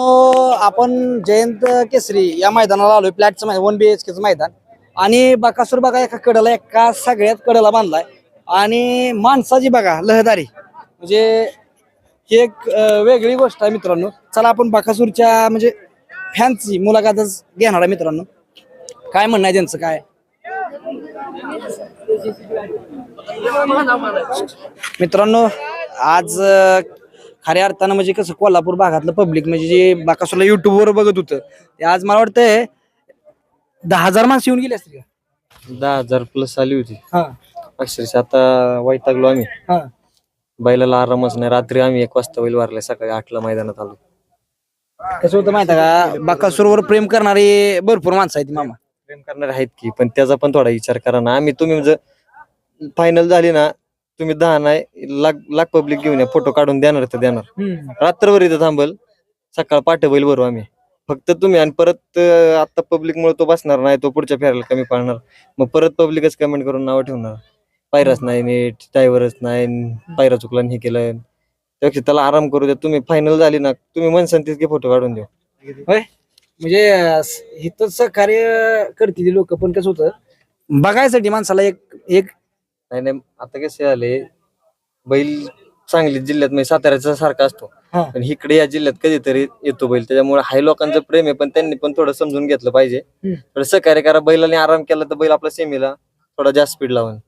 आपण जयंत केसरी या मैदानाला आलोय फ्लॅटचं मैदान वन बी एच केचं मैदान. आणि बकासूर बघा एका कडेला एका सगळ्यात कडेला बांधलाय. आणि माणसाची बघा लहदारी. म्हणजे ही एक वेगळी गोष्ट आहे मित्रांनो. चला आपण बकासूरच्या म्हणजे फॅनची मुलाखतच घेणार आहे मित्रांनो. काय म्हणणं आहे त्यांचं काय? मित्रांनो आज खऱ्या अर्थानं म्हणजे कसं कोल्हापूर भागातलं पब्लिक म्हणजे जे बाकासूरला युट्यूबवर बघत होतं ते आज मला वाटतंय दहा हजार माणसं येऊन गेले असतील का? दहा हजार प्लस आली होती. हा. अक्षरशः आता वैतागलो आम्ही. हा. बैलाला आरामच नाही. रात्री आम्ही एक वाजता बैल वारलाय सकाळी आठला मैदानात आलो. कसं होतं माहिती आहे का? बाकासूरवर प्रेम करणारी भरपूर माणसं आहेत मामा. प्रेम करणारे आहेत की पण त्याचा पण थोडा विचार करा ना. आम्ही तुम्ही फायनल झाली ना तुम्ही दहा नाही लाख लाख पब्लिक घेऊन या फोटो काढून देणार तर देणार. रात्रभर इथं थांबल सकाळ पाठ बैल भरू आम्ही. फक्त तुम्ही आणि परत अं, आता पब्लिक मुळे तो बसणार नाही तो पुढच्या फेरायला कमी पाडणार मग परत पब्लिकच कमेंट करून नाव ठेवणार. पायराच नाही नीट ड्रायव्हरच नाही पायरा चुकला आणि हे केलं त्यापेक्षा त्याला आराम करू द्या. तुम्ही फायनल झाली ना तुम्ही मनसान तितके फोटो काढून देऊ. होय? म्हणजे अं, इथं सहकार्य करतील लोक पण कसं होतं बघायसाठी माणसाला एक एक नाही नाही आता कसे झाले बैल सांगली जिल्ह्यात म्हणजे साताऱ्याचा सारखा असतो. हा. पण इकडे या जिल्ह्यात कधीतरी येतो बैल. त्याच्यामुळे हाय लोकांचं प्रेम आहे पण त्यांनी पण थोडं समजून घेतलं पाहिजे. हम्म. थोडं सहकार्य करा बैलाने आराम केला तर बैल आपला सेमीला थोडा जास्त स्पीड लावून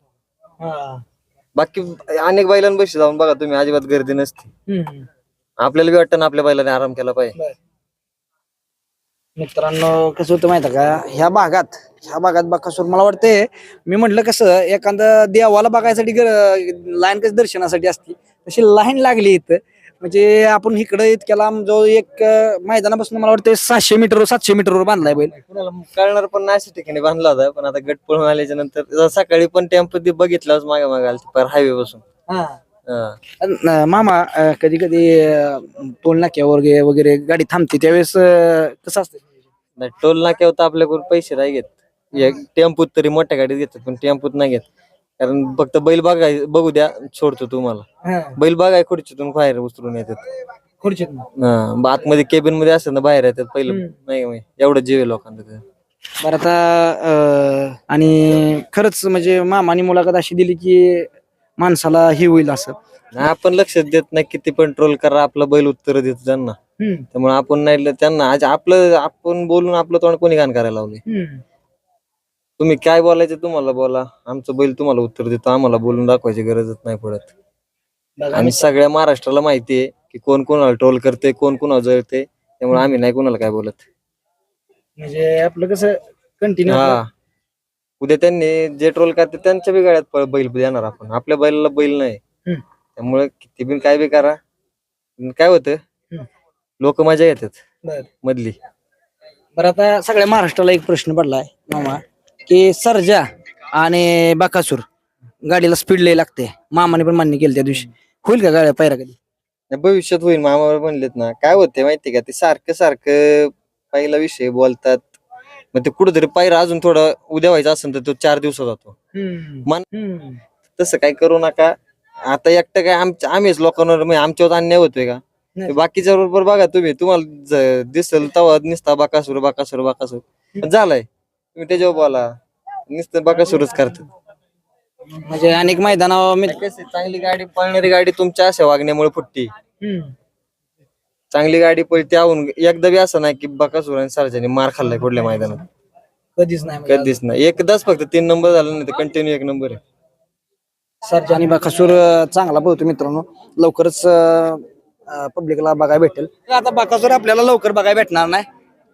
बाकी अनेक बैलांपाशी जाऊन बघा तुम्ही अजिबात गर्दी नसते. हम्म. आपल्याला बी वाटतं ना आपल्या बैलाने आराम केला पाहिजे. मित्रांनो कसं होतं माहिती का? ह्या भागात ह्या भागात बकासूर मला वाटतंय मी म्हटलं कसं एखादं देवाला बघायसाठी लाईन कसं दर्शनासाठी असते तशी लाईन लागली इथं. म्हणजे आपण इकडं इतक्या लांब जो एक मैदानापासून मला वाटतं सहाशे मीटर सातशे मीटरवर बांधलाय बैल. कुणाला कळणार पण नाही अशा ठिकाणी बांधला होता पण आता गट पळून आल्याच्यानंतर सकाळी पण टेम्पो बघितलं मागे मागे आलं पर हायवे पासून. हा. अं, मामा कधी कधी टोल नाक्यावर वगैरे गाडी थांबते त्यावेळेस कसं असतं नाही टोल नाक्यावर तर आपल्याकडून पैसे नाही घेत. एक टेम्पूत तरी मोठ्या गाडीत घेतात पण टेम्पूत नाही घेत. कारण फक्त बैल बघाय बघू द्या सोडतो तुम्हाला. बैल बघाय खुर्चीतून बाहेर उतरून येतात. खुर्चीत हा, आतमध्ये केबिनमध्ये असतात ना बाहेर येतात पहिलं. नाही माहीत. एवढं जीव आहे लोकांचं ते. बरं आता अं, आणि खरंच म्हणजे मामानी मुलाखत अशी दिली की माणसाला हे होईल असं. नाही, आपण लक्ष देत नाही किती पण ट्रोल करा आपला बैल उत्तर देतो त्यांना. त्यामुळे आपण नाही ल- त्यांना आज आपलं आपण बोलून आपलं तोंड कोणी घाण करायला लावले तुम्ही काय बोलायचं तुम्हाला बोला. आमचं बैल तुम्हाला उत्तर देतो. आम्हाला बोलून दाखवायची गरजच नाही पडत. आणि सगळ्या महाराष्ट्राला माहिती आहे की कोण कोणाला ट्रोल करते कोण कोणाला जळते त्यामुळे आम्ही नाही कोणाला काय बोलत. म्हणजे आपलं कसं कंटिन्यू हा. उद्या त्यांनी जे ट्रोल करते त्यांच्या बी गाड्यात प- बैल देणार आपण. आपल्या बैलाला बैल नाही. हम्म. त्यामुळे किती बिन काय बी करा. पण काय होतं? हम्म. लोक मजा येतात बरं. मधली. बरं आता सगळ्या महाराष्ट्राला एक प्रश्न पडलाय. मामा की सर्जा आणि बाकासूर गाडीला स्पीड लय लागते. मामाने पण मान्य केलं त्या दिवशी. होईल का गाड्या पायरा कधी? भविष्यात होईल. मामावर म्हणलेत ना काय होते माहितीये का? ते सारखं सारखं पहिला विषय बोलतात. मग ते कुठेतरी पायरा अजून थोडं उद्या व्हायचं असेल तर तो चार दिवसात जातो. मान-. तसं काय करू नका. आता एकटं काय आमच्या आम्हीच लोकांवर म्हणजे आमच्यावर अन्याय होतोय का? नाही. बाकीच्या बरोबर बघा तुम्ही. तुम्हाला ज- दिसल तवा निसता बाकासूर बाकासूर बाकासूर. झालाय. तुम्ही त्याच्यावर बोला. नुसतं बाकासूरच करतात. म्हणजे अनेक मैदानावर मी कसं चांगली गाडी पळणारी गाडी तुमच्या अशा वागण्यामुळे फुटती. हम्म. चांगली गाडी पळते आहून एकदा बी असं नाही की बकासूर आणि सरजाने मार खाल्लाय कुठल्या मैदानात. कधीच नाही म्हणजे कधीच नाही. एकदाच फक्त तीन नंबर झाला नाही तर कंटिन्यू एक नंबर आहे. सर्जा आणि बाकासूर अं, चांगला पोहतो मित्रांनो. लवकरच पब्लिकला बघायला भेटेल. आता बाकासूर आपल्याला लवकर बघायला भेटणार नाही.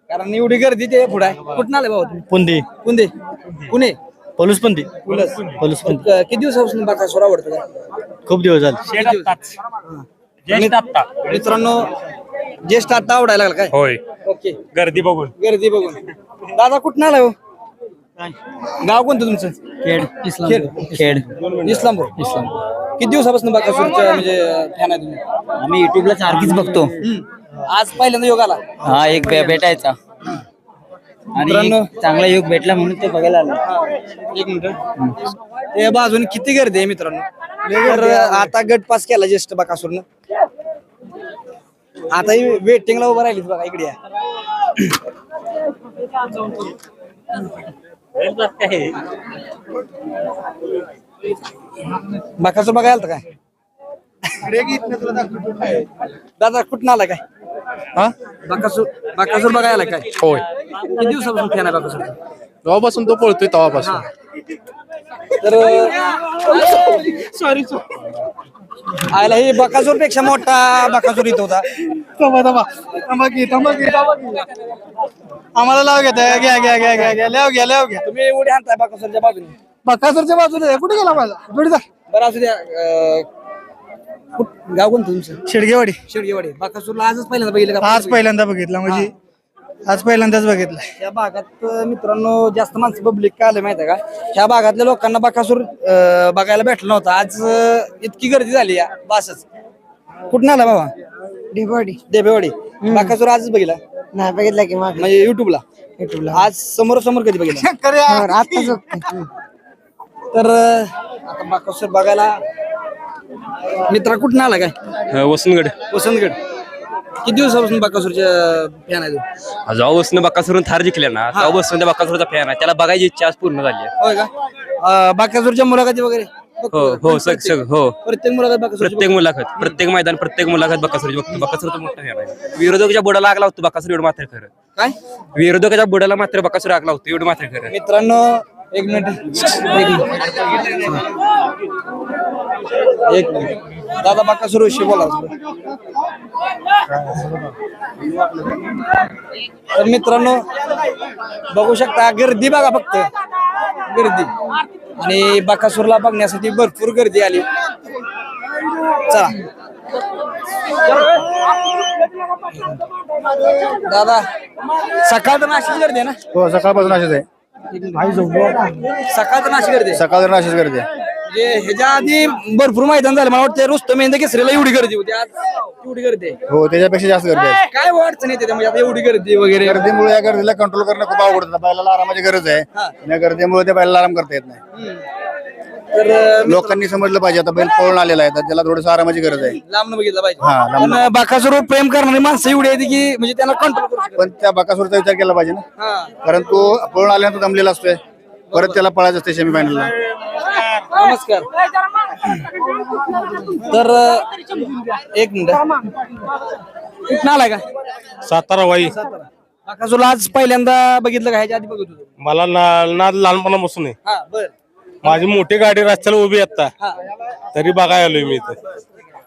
कारण एवढी गर्दी ते पुढे आहे. कुठं आले भाऊ तुम्ही? पुंदी. पुणे पुणे? पलूसपंती पुलस. क- किती दिवसापासून बाकासूर आवडतो का? खूप दिवस झाले. दिवस? मित- मित्रांनो ज्येष्ठ आता आवडायला लागला काय? होय. ओके. गर्दी बघून. गर्दी बघून. दादा कुठं आलाय हो? गाव कोणतं तुमचं? खेड खेड. खेड. इस्लामपूर. इस्लामपूर. किती दिवसापासून बाकासूरचं म्हणजे फॅन आहे? तुम्ही आम्ही युट्यूबला सारखीच बघतो. हम्म. आज पहिल्यांदा योग आला. हा एक भे- भेटायचा. मित्रांनो. आणि चांगला योग भेटला म्हणून ते बघायला आलो. एक मिनिट. ते बाजूने किती गर्दी आहे मित्रांनो? तर आता गट पास केला ज्येष्ठ बाकासूरनं आता ही वेटिंगला उभं राहिलीच बघा इकडे या. बाकासूर बघायला आलता काय? दादा कुठं आला काय? हा? बाकासूर बाकासूर बघायला काय? होय. किती दिवसापासून फॅन आहे बाकासूर? जेव्हापासून तो पळतोय तेव्हापासून. तर सॉरी आयला हे बकासूरपेक्षा मोठा बकासूर इथं होता. थांबा थांबा. थांबा की थांबा की. थांबा की आम्हाला लाव घ्या घ्या घ्या घ्या घ्या घ्या. लाव घ्या लाव घ्या. तुम्ही उडी आणताय बकासूरच्या बाजूने. बकासूरच्या बाजूला आहे. कुठे गेला माझा? बरं असू द्या. अं, कुठ- गाव कोणतं तुमचं? शेडगेवाडी. शिडगेवाडी. बकासूरला आजच पहिल्यांदा बघितलं का? आज पहिल्यांदा बघितला म्हणजे आज पहिल्यांदाच बघितलं. या भागात अं, मित्रांनो जास्त माणसं पब्लिक का आलं माहिती आहे का? ह्या भागातल्या लोकांना बकासूर अं, बघायला भेटलं नव्हतं. आज अं, इतकी गर्दी झाली या बासच. कुठून आला बाबा? डेबेवाडी डेबेवाडी बकासूर आजच बघितला? नाही बघितलं की मग. म्हणजे युट्यूबला युट्यूबला आज समोर समोर कधी बघितलं? आताच तर अं, आता बकासूर बघायला मित्रा कुठून आला काय? वसंतगड. वसंतगड. किती दिवसापासून बकासूरच्या फॅन आहे तू जेव्हा बकासुरून थार जिंकल्या ना. तेव्हा बसून त्या बकासुरचा फॅन आहे. त्याला बघायची इच्छा आज पूर्ण झाली आहे. होय का? अं, बकासूरच्या मुलाखती वगैरे हो हो सग सग हो. प्रत्येक मुलाखत प्रत्येक मुलाखत प्रत्येक मैदान प्रत्येक मुलाखत बकासुरची बघतो. बकासुरचा मोठा फॅन आहे. विरोधकाच्या बुडाला आग लावतो बकासूर एवढं मात्र खरं. काय? विरोधकाच्या बुडाला मात्र बकासूर आग लावतो एवढं मात्र खरं. मित्रांनो एक मिनिट. एक मिनिट. एक मिनिट. दादा बकासूर विषयी बोला. तर मित्रांनो बघू शकता गर्दी बघा फक्त. गर्दी. आणि बकासूरला बघण्यासाठी भरपूर गर्दी आली. चला. दादा सकाळ तर नाशिक गर्दी आहे ना? हो सकाळपासून अशीच आहे. सकाळ तर नाशिक गर्दी आहे. सकाळ अशीच गर्दी आहे. म्हणजे ह्याच्या आधी भरपूर मैदान झालं. मला वाटतं रुस्तम मेंद केसरीला एवढी गर्दी होती. आज एवढी गर्दी आहे. हो त्याच्यापेक्षा जास्त गर्दी आहे. काय अडचण येते त्यामध्ये आता एवढी गर्दी वगैरे. गर्दीमुळे या गर्दीला कंट्रोल करणं खूप अवघड होतं. बैलाला आरामाची गरज आहे. या गर्दीमुळे त्या बैलाला आराम करता येत नाही. तर अं, लोकांनी समजलं पाहिजे. आता बैल पळून आलेला आहे. तर त्याला थोडस आरामाची गरज आहे. लांब बघितलं पाहिजे. हा, लांबनं. पण बाकासुर प्रेम करणारी माणसं एवढी आहेत की म्हणजे त्यांना कंट्रोल करू शकत पण त्या बकासूरचा विचार केला पाहिजे ना. हा. कारण तो पळून आल्यानंतर दमलेला असतोय. परत त्याला पळायचं असते सेमीफायनलला नमस्कार. तर अं, एक मिनिट. कुठं आलाय का? सातारा वाई. बाकासूरला आज पहिल्यांदा बघितलं का? ह्याच्या आधी बघत होतो. मला ना- नाद लहानपणापासून आहे. हा बर. माझी मोठी गाडी रस्त्याला उभी आहे आता हा. तरी बघायला आलोय मी इथं.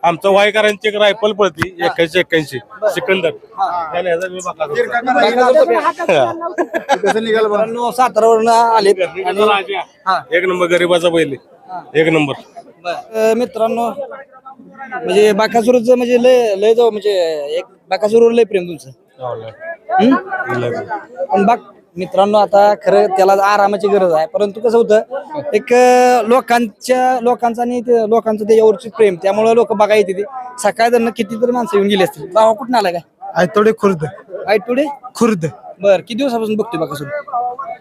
आमचं वाईकरांची एक रायफल पडती एक्क्याऐंशी एक्क्याऐंशी सिकंदर. ह्याचा मी कसं निघालं सातारावरून आले आणि हा. एक नंबर गरीबाचा बैल आहे. एक नंबर. अं, मित्रांनो म्हणजे बाकासूरचं म्हणजे लय लय जाऊ म्हणजे एक बाकासूरवर लय प्रेम तुमचं. हम्म? पण बाक मित्रांनो आता खरं त्याला आरामाची गरज आहे. परंतु कसं होतं एक लोकांच्या लोकांचं आणि ते- लोकांचं त्याच्यावरची प्रेम त्यामुळे लोक बघा येते ते. सकाळी त्यांना कितीतरी माणसं येऊन गेली असतील. बाबा कुठून आला काय? आयतोडे खुर्द. आय टुडे खुर्द. बर किती दिवसापासून बघतोय बाकासूर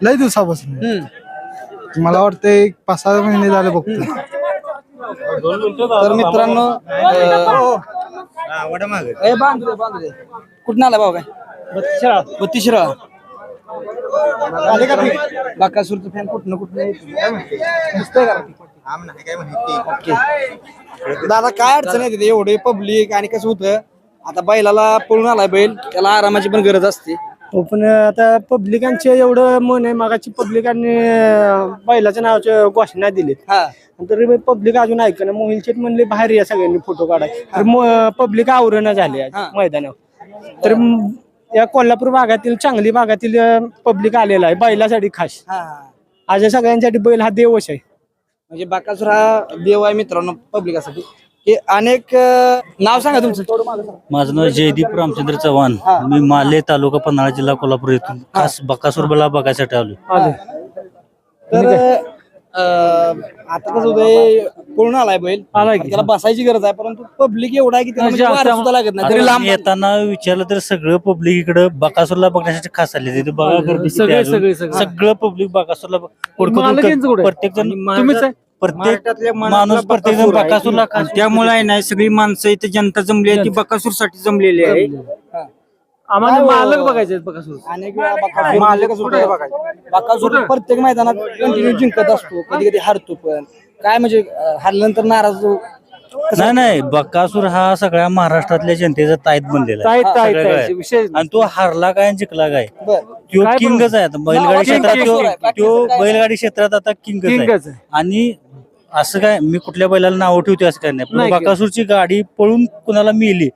लय दिवसापासून. हम्म. मला वाटतं एक पाच सहा महिने झाले बघतो तर मित्रांनो अं, ए, बांधू दे, बांधू दे. कुठं आला भाऊ काय? बत्तीसरा बाकासूरचं फॅन कुठनं कुठनं येतं? दिसतंय का? ओके. दादा काय अडचण येते एवढे पब्लिक आणि कसं होतं? आता बैलाला पळून आलाय बैल त्याला आरामाची पण गरज असते. हो पण आता पब्लिकांचे एवढं मन आहे मागाची पब्लिकांनी बैलाच्या नावाच्या घोषणा दिलीत. हा. तरी पब्लिक अजून ऐकणं मोहिल शेट म्हणले बाहेर या सगळ्यांनी फोटो काढाय तर पब्लिक आवरण झाले आज. मैदानावर. तर या कोल्हापूर भागातील चांगली भागातील पब्लिक आलेला आहे बैलासाठी खास. हा. आज या सगळ्यांसाठी बैल हा देवच आहे. म्हणजे बाकासूर हा देव आहे मित्रांनो पब्लिकासाठी. हे अनेक अं, नाव सांगा तुमचं. माझं नाव जयदीप रामचंद्र चव्हाण. मी माले तालुका पन्हाळा जिल्हा कोल्हापूर येथून खास बकासूर बला बघायसाठी आलो तर आता कसं होतंय पूर्ण आलाय बैल? आलाय की. त्याला बसायची गरज आहे परंतु पब्लिक एवढा आहे की त्याला म्हणजे वारा सुद्धा लागत नाही. तरी आता लांब येताना विचारलं तर सगळं पब्लिक इकडे बकासूरला बघण्यासाठी खास आले तिथे बघा गर्दी किती सगळे- अजून. सगळे- सगळे. सगळं पब्लिक बकासूरला ब- मालक यांचं हुडकत कुठे? प्रत्येक जण तुम्हीच आहे? प्रत्येक माणूस प्रत्येक जण बकासूरला खास त्यामुळे आहे ना सगळी माणसं इथे जनता जमली आहे ती बकासूरसाठी जमलेली आहे. आम्हाला मालक बघायचे बकासूर अनेक वेळा बकासूर मालक कुठे? बकासूर प्रत्येक मैदानात कंटिन्यू जिंकत असतो कधी कधी हारतो पण. काय म्हणजे अं, हारल्यानंतर नाराज हो- नाही नाही बकासूर हा सगळ्या महाराष्ट्रातल्या जनतेचा ताईत बनलेला ताईत, आहे. ताईत, सगळं ताईत. काय. विषय आणि तो हारला काय आणि जिंकला काय? बर. तो काय किंगच आहे. आता बैलगाडी क्षेत्रात तो काय? नाही. बैलगाडी क्षेत्रात आता किंगच किंगच आहे. आहे. आणि असं काय मी कुठल्या बैलाला नाव ठेवते असं काय नाही. नाही पण बकासूरची गाडी पळून कुणाला मिली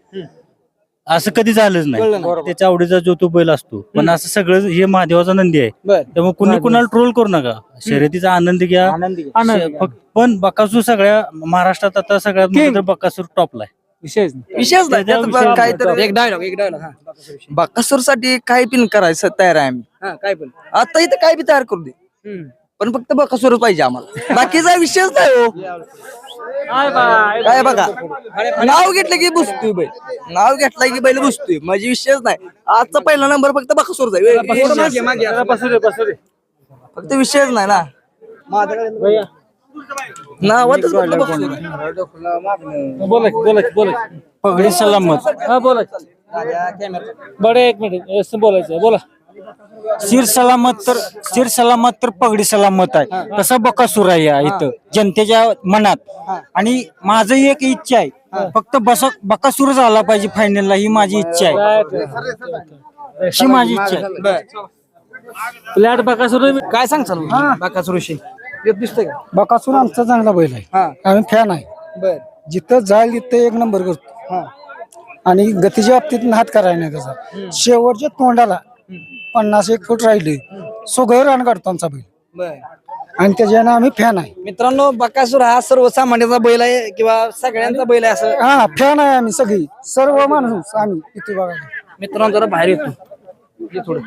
असं कधी झालंच कळलं नाही. नाही. त्याच्या आवडीचा जो तो बैल असतो पण असं सगळं हे महादेवाचा नंदी आहे. बर. त्यामुळे कुणी कुणाला ट्रोल करू नका. शर्यतीचा आनंद घ्या. आनंदी आनंद फक्त- पण बकासूर सगळ्या महाराष्ट्रात आता सगळ्यात मोठं तर बकासूर टॉपला आहे. विषय विषयच नाही. त्यात विषय काहीतरी एक डायलॉग एक डायलॉग हा. बकासूरसाठी काय पिन करायचं तयार आहे आम्ही. हा काय पण. आता इथे काय बी तयार करू दे. हम्म. पण फक्त बकासूरच पाहिजे आम्हाला. बाकीचा विषयच नाही हो. काय बघा नाव घेतलं की बुसतोय बैल. नाव घेतलं की बैल बुसतोय. माझी विषयच नाही. आजचा पहिला नंबर फक्त बकासूर जाईल मागे असं. बसू दे बसू दे फक्त विषयच नाही ना. नावातच फक्त बकासूर आहे. बोला की, बोला की, बोला की. पगडी सलामत. हा बोला की. बरं एक मिनिट बोलायचं बोला. सिर सलामत तर सिर सलामत तर पगडी सलामत आहे. तसा बकासूर आहे या इथं जनतेच्या मनात. आणि माझं एक इच्छा आहे फक्त बस बकासूर झाला पाहिजे फायनलला ही माझी इच्छा आहे. ही माझी इच्छा आहे. फ्लॅट बकासूर काय सांगचाल बाकासूर विषयी. येत दिसतंय का? बकासूर आमचा चांगला बैल आहे. हा. आम्ही फॅन आहे. बर. जिथं जाईल तिथं एक नंबर करतो. हा. आणि गतीच्या बाबतीत नाद करायला नाही त्याचा शेवटच्या तोंडाला पन्नास एक फूट राहिले. सगळं रान काढतो आमचा बैल. बर. आणि त्याच्यानं आम्ही फॅन आहे. मित्रांनो बकासूर हा सर्वसामान्याचा बैल आहे किंवा सगळ्यांचा बैल आहे असं? हा फॅन आहे आम्ही सगळी. सर्व माणूस आम्ही इथे बघायला. मित्रांनो जरा बाहेर येतो. ये थोडं.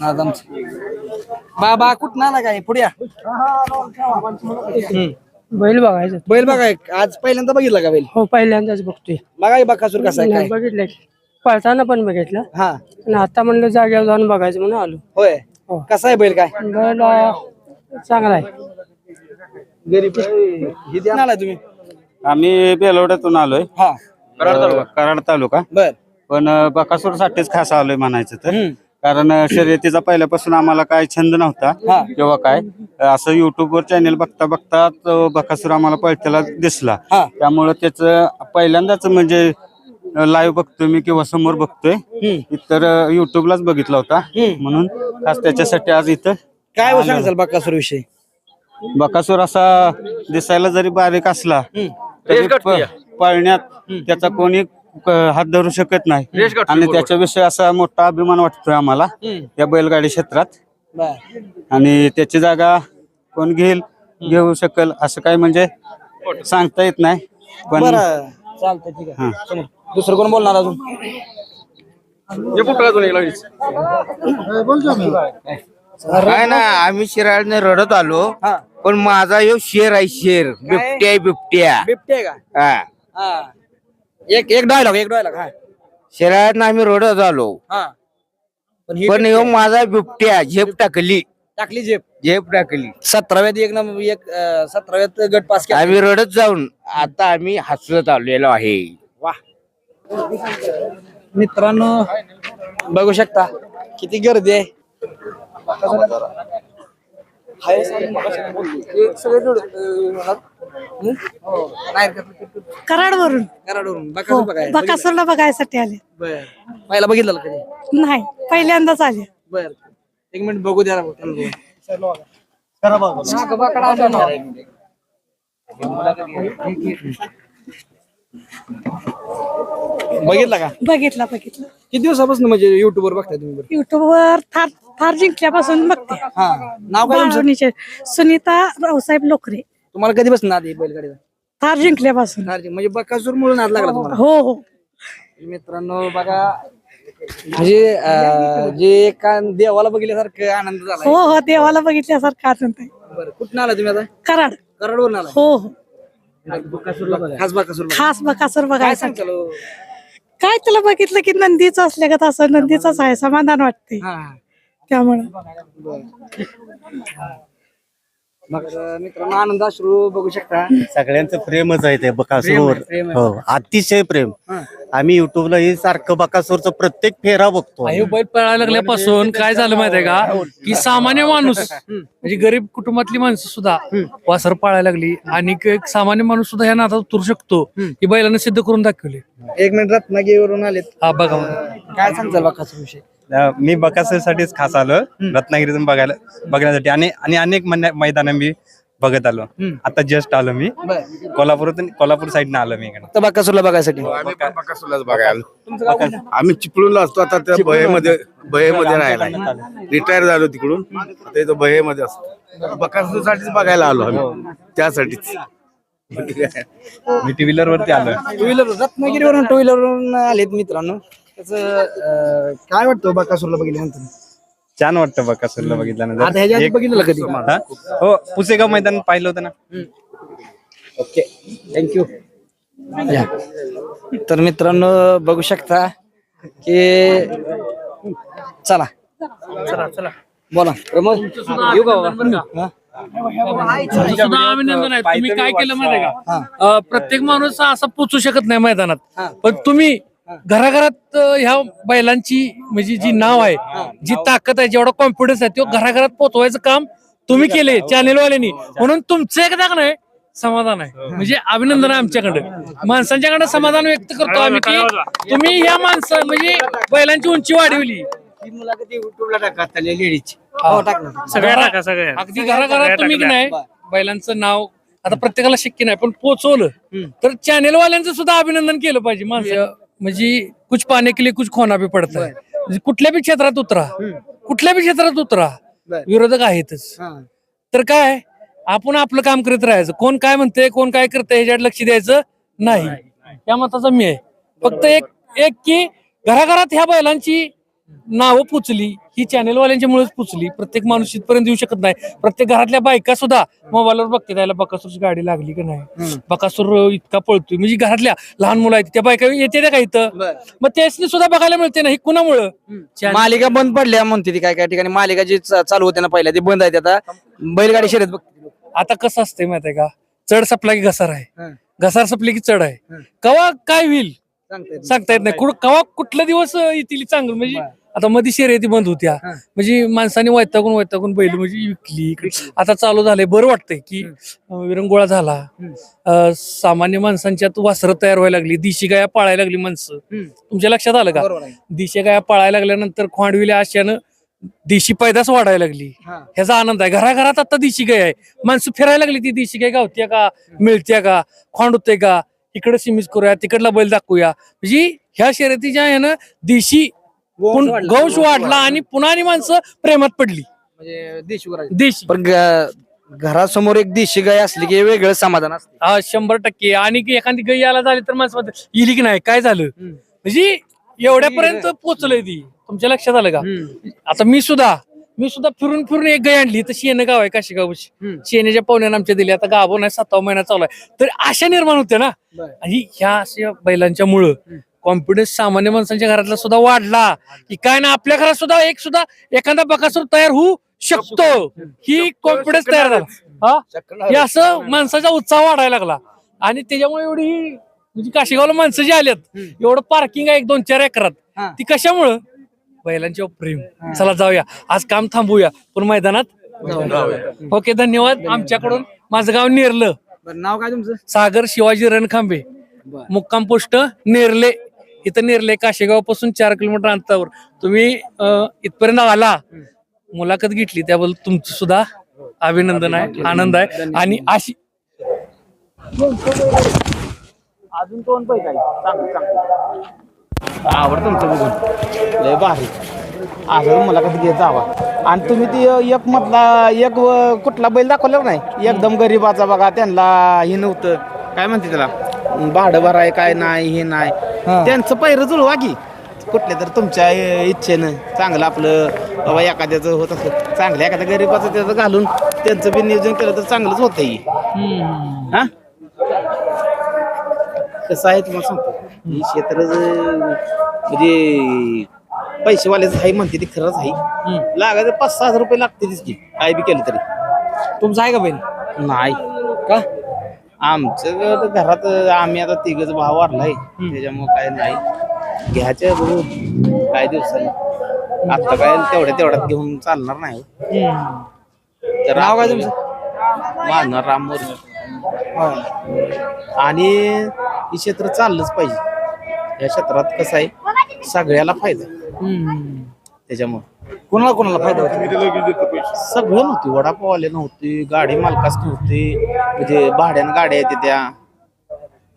नाद आमचं. बाबा कुठं आला काय? पुढे या. हम्म. बैल बघायचं. बैल बघा एक. आज पहिल्यांदा बघितला का बैल? हो पहिल्यांदाच बघतोय. बघा बकासूर कसा आहे काय बघितलंय. पळताना पण बघितलं. हा. आणि आता म्हणलं जागेवर जाऊन बघायचं म्हणून आलो. होय. हो. कसा आहे बैल काय? बैल अं, चांगला आहे. गरीब तुम्ही? आम्ही बेलवड्यातून आलोय. हा. अं, कराड तालुका. बर. पण बकासूर साठीच खास आलोय म्हणायचं तर. हम्म. कारण अं, शर्यतीचा पहिल्यापासून आम्हाला काय छंद नव्हता हा. किंवा काय. असं युट्यूबवर चॅनेल बघता बघता तो बकासूर आम्हाला पळतेला दिसला. हा. त्यामुळं त्याचं पहिल्यांदाच म्हणजे लाईव्ह बघतोय मी किंवा समोर बघतोय. हम्म. तर युट्यूबलाच बघितला होता. म्हणून खास त्याच्यासाठी आज इथं काय हो सांगाल बकासूर विषयी बकासूर असा दिसायला जरी बारीक असला तरी प- पळण्यात त्याचा कोणी क- हात धरू शकत नाही. आणि त्याच्याविषयी असा मोठा अभिमान वाटतोय आम्हाला. या बैलगाडी क्षेत्रात. आणि त्याची जागा कोण घेईल घेऊ शकल असं काय म्हणजे सांगता येत नाही. पण बर. चालतंय ठीक आहे. हा. समोर. दुसरं कोण बोलणार अजून? काय ना आम्ही शिराळने रडत आलो हा. पण माझा यो शेर आहे शेर. बिबट्या बिबट्या. बिबटे आहे का? हा. हा. एक एक डायलॉग एक डायलॉग हा. शिराळने आम्ही रडत आलो हा. पण ही पण यो माझा बिबट्या झेप टाकली. टाकली झेप. झेप टाकली. सतराव्यात एक नंबर एक अं, सतराव्यात गट पास केला. आम्ही रडत जाऊन आता आम्ही हसत आलेलो आहे. मित्रांनो बघू शकता किती गर्दी आहे. हे? हं? कराडवरून. कराडवरून हो बघाय बकासूरला बघायसाठी आले. बर. पहिला बघितलं कधी नाही? पहिल्यांदाच आले. बर. एक मिनिट बघू द्या ना त्यांना बघू. बघितला का? बघितला बघितलं. किती दिवसापासून म्हणजे युट्यूब वर बघताय तुम्ही बरं? युट्यूब वर थार थार जिंकल्यापासून बघते. हा. नाव काय तुमचं? बाळवणीचे. सुनीता रावसाहेब लोकरे. तुम्हाला कधीपासून नाद आहे बैलगाडीचा थार जिंकल्यापासून. म्हणजे बकासूर मुळे नाद लागला तुम्हाला. हो हो. मित्रांनो बघा. म्हणजे अं, जे का देवाला बघितल्यासारखं आनंद झाला हो हो देवाला बघितल्यासारखं आनंद आहे. बरं कुठं आला तुम्ही आता? कराड. कराडवरून आला हो हो. खास बकासूर खास बकासूर काय बघायसाठी सांगताल? काय तुला बघितलं की नंदीच असल्या का असं नंदीचाच आहे समाधान वाटते. त्यामुळं. मग मित्रांनो आनंद अश्रू बघू शकता. सगळ्यांचं प्रेमच आहे ते बकासूर. प्रेम आहे. हो अतिशय प्रेम. हा. आम्ही युट्यूबला हे सारखं बकासूरचं प्रत्येक फेरा बघतो. हे बैल पळायला लागल्यापासून काय झालं माहितीये का? की सामान्य माणूस म्हणजे गरीब कुटुंबातली माणसं सुद्धा वासर पाळायला लागली. आणि एक सामान्य माणूस सुद्धा ह्या नादात उतरू शकतो ही बैलांना सिद्ध करून दाखवले. एक मिनिट रत्नागिरीवरून आलेत. हा बघा. काय सांगताल बकासूर विषयी मी बकासूरसाठीच खास आलो रत्नागिरीतून बघायला बघण्यासाठी. आणि आणि अनेक मैदान मी बघत आलो. आता जस्ट आलो मी. कोल्हापूरातून कोल्हापूर साईडनं आलो मी इकडे. फक्त बकासूरला बघायसाठी. बकासूरलाच बघायला आम्ही चिपळूणला असतो. आता त्या बहेमध्ये बहेमध्ये राहायला. रिटायर झालो तिकडून. आता इथं बहेमध्ये असतो. बकासूरसाठीच बघायला आलो आम्ही. त्यासाठीच. मी टू व्हीलर वरती आलो टू व्हीलर रत्नागिरीवरून टू व्हीलरवरून आलेत मित्रांनो. त्याच काय वाटतं बकासूरला बघितल्यानंतर छान वाटतं बकासूरला बघितल्यानंतर आता ह्याच्या आधी एक- बघितलं कधी? हा? हो पुसेगाव मैदान पाहिलं होतं ना. ओके थँक्यू तर मित्रांनो बघू शकता की चला. चला चला. बोला. प्रमोद येऊ का बाबा? हा? सुद्धा अभिनंदन आहे. तुम्ही काय केलं माहितीये का? अं, प्रत्येक माणूस हा असा पोचू शकत नाही मैदानात. पण तुम्ही घराघरात ह्या बैलांची म्हणजे जी नाव आहे जी ताकद आहे जेवढा कॉन्फिडन्स आहे तो घराघरात पोचवायचं काम तुम्ही केले चॅनेलवाल्यांनी म्हणून तुमचं एकदा का नाही समाधान आहे. म्हणजे अभिनंदन आहे आमच्याकडे. माणसांच्याकडे समाधान व्यक्त करतो आम्ही की तुम्ही ह्या माणसं म्हणजे बैलांची उंची वाढवली. ही. हो सगळ्या अगदी घराघरात तुम्ही की नाही बैलांचं नाव आता प्रत्येकाला शक्य नाही पण पोचवलं तर चॅनेल वाल्यांचं सुद्धा अभिनंदन केलं पाहिजे माणसं. म्हणजे कुछ पाने के लिए कुछ खोना भी पडत म्हणजे कुठल्या बी क्षेत्रात उतरा कुठल्या बी क्षेत्रात उतरा. विरोधक आहेतच. हा. तर काय? आपण आपलं काम करत राहायचं. कोण काय म्हणतंय कोण काय करतंय ह्याच्याकडे लक्ष द्यायचं नाही. या मताचा मी आहे. फक्त एक एक की घराघरात ह्या बैलांची नावं पुचली ही चॅनेलवाल्यांच्या मुळेच पुचली. प्रत्येक माणूस इथपर्यंत येऊ शकत नाही. प्रत्येक घरातल्या बायका सुद्धा मोबाईलवर बघते त्याला बकासूरची गाडी लागली की नाही? बकासूर इतका पळतोय. म्हणजे घरातल्या लहान मुलं आहेत त्या बायका येते त्या का इथं. मग त्यासनी सुद्धा बघायला मिळते ना ही कुणामुळं? मालिका बंद पडल्या म्हणते ती काय काय ठिकाणी. मालिका जी चालू होते ना पहिल्या ती बंद आहे आता. बैलगाडी शर्यत बघ. आता कसं असतंय माहिती आहे का? चढ सपला की घसार आहे. घसार सपली की चढ आहे. कवा काय होईल? सांगता येत नाही. कवा कुठला दिवस येतील चांगलं? म्हणजे. आता मध्ये शर्यती बंद होत्या. म्हणजे माणसाने वैतागून वैतागून बैल म्हणजे विकली. आता चालू झालंय. बरं वाटतंय की विरंगुळा झाला. सामान्य माणसांच्यात वासरं तयार व्हायला लागली. दिशी गाया पाळायला लागली माणसं. तुमच्या लक्षात आलं का? दिशी गाया पाळायला लागल्यानंतर खोंडविल्या आशयानं देशी पैदास वाढायला लागली. ह्याचा आनंद आहे. घराघरात आता देशी गाय आहे. माणसं फिरायला लागली ती देशी गाय. गावत्या का? मिळत्या का? खोंड होते का? इकडे सिमीज करूया तिकडला बैल दाखवूया. म्हणजे ह्या शर्यतीच्या ह्यानं देशी गोवंश वाढला. गौश वाढला आणि पुन्हा आणि माणसं प्रेमात पडली. म्हणजे देशी गुरांची. देशी. पण ग- घरासमोर एक देशी गाय असली की वेगळं समाधान असते. हा शंभर टक्के. आणि की एखादी गाय यायला झाली तर माणसं म्हणतात, येली की नाही? काय झालं? हम्म. म्हणजे एवढ्यापर्यंत पोहोचलंय ती. तुमच्या लक्षात आलं का? आता मी सुद्धा मी सुद्धा फिरून फिरून एक गाय आणली. तर शेण गाव आहे काशीगाव हम्म. शेण्याच्या पाहुण्यानं आमच्या दिली आता गाभो नाही सातवा महिना चालू आहे. तर आशा निर्माण होते ना. बरं. आणि ह्या अशा बैलांच्या मुळे कॉन्फिडन्स सामान्य माणसांच्या घरातला सुद्धा वाढला. की काय ना आपल्या घरात सुद्धा एक सुद्धा एखादा बकासूर तयार होऊ शकतो. ही कॉन्फिडन्स तयार झाला. हा? हे असं माणसाचा उत्साह वाढायला लागला. आणि त्याच्यामुळे एवढी म्हणजे काशीगावला माणसं जी आल्यात एवढं पार्किंग आहे एक दोन चार एकरात. ती कशामुळं? बैलांच्या प्रेम. चला जाऊया. आज काम थांबूया. पण मैदानात ओके धन्यवाद. आमच्याकडून माझं गाव नेरलं. नाव काय तुमचं? सागर शिवाजी रणखांबे. मुक्काम पोस्ट नेरले. इथं नेरले काशेगावपासून चार किलोमीटर अंतरावर. तुम्ही अं, इथपर्यंत आला मुलाखत घेतली त्याबद्दल तुमचं सुद्धा अभिनंदन आहे आनंद आहे. आणि अशी अजून दोन पैसे आवड तुमचं बघून. लय भारी. असं मला कधी घेत जावा. आणि तुम्ही ती एक मधला एक कुठला बैल दाखवला नाही? एकदम गरीबाचा बघा त्यांना हे नव्हतं. काय म्हणते त्याला? भाडं भराय काय नाही हे नाही. त्यांचं पहिरं जुळवा की. कुठल्या तर तुमच्या इच्छेनं. चांगलं आपलं बाबा एखाद्याचं होत असं चांगल्या एखाद्या गरीबाचं त्याचं घालून त्यांचं बी नियोजन केलं तर चांगलंच होतं हा? कसं आहे तुम्हाला सांगतो. ही क्षेत्र ज- म्हणजे पैसेवाल्याच आहे म्हणते ती खरंच आहे. लागायचं पाच सहा हजार रुपये लागतेच की. काय बी केलं तरी. तुमचं आहे का बहीण? नाही. का? आमचं ग- घरात आम्ही आता तिघच भाव वारलाय. त्याच्यामुळे काय नाही. घ्यायचे बघू. काय दिवसांनी. आता काय तेवढ्या तेवढ्यात घेऊन चालणार नाही. तर नाव काय आपलं- माझं राम मोरे. आणि हे क्षेत्र चाललंच पाहिजे. या क्षेत्रात कसं आहे? सगळ्याला फायदा. त्याच्यामुळे. कोणाला कोणाला फायदा होतो? सगळं नव्हते वडापाववाले नव्हते गाडी मालकाच नव्हते म्हणजे भाड्यानं गाड्या येते त्या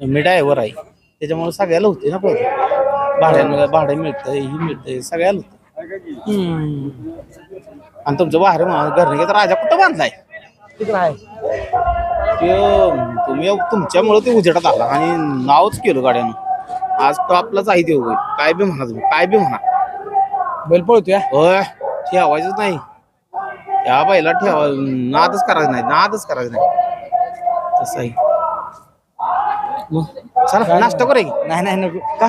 मी ड्रायव्हर आहे. त्याच्यामुळे सगळ्याला होते ना पाहिजे भाड्यानं भाडं मिळतंय ही मिळतंय सगळ्याला होतं. आणि तुमचं बाहेर घरने राजा कुठं बांधलाय? तिकडे आहे. ते तुम्ही तुमच्यामुळे ते उजेडात आला आणि नावच केलं गाड्यानं. आज टॉपलाच आहे ते उभे. काय बी म्हणा तुम्ही काय बी म्हणा. बैल पळतोय होय ठेवायचंच नाही. त्या बाईला ठेवा नादच करायचं नाही नादच करायचं नाही. तसं आहे. मग? चला नाश्ता करूया की? नाही नाही नको. का?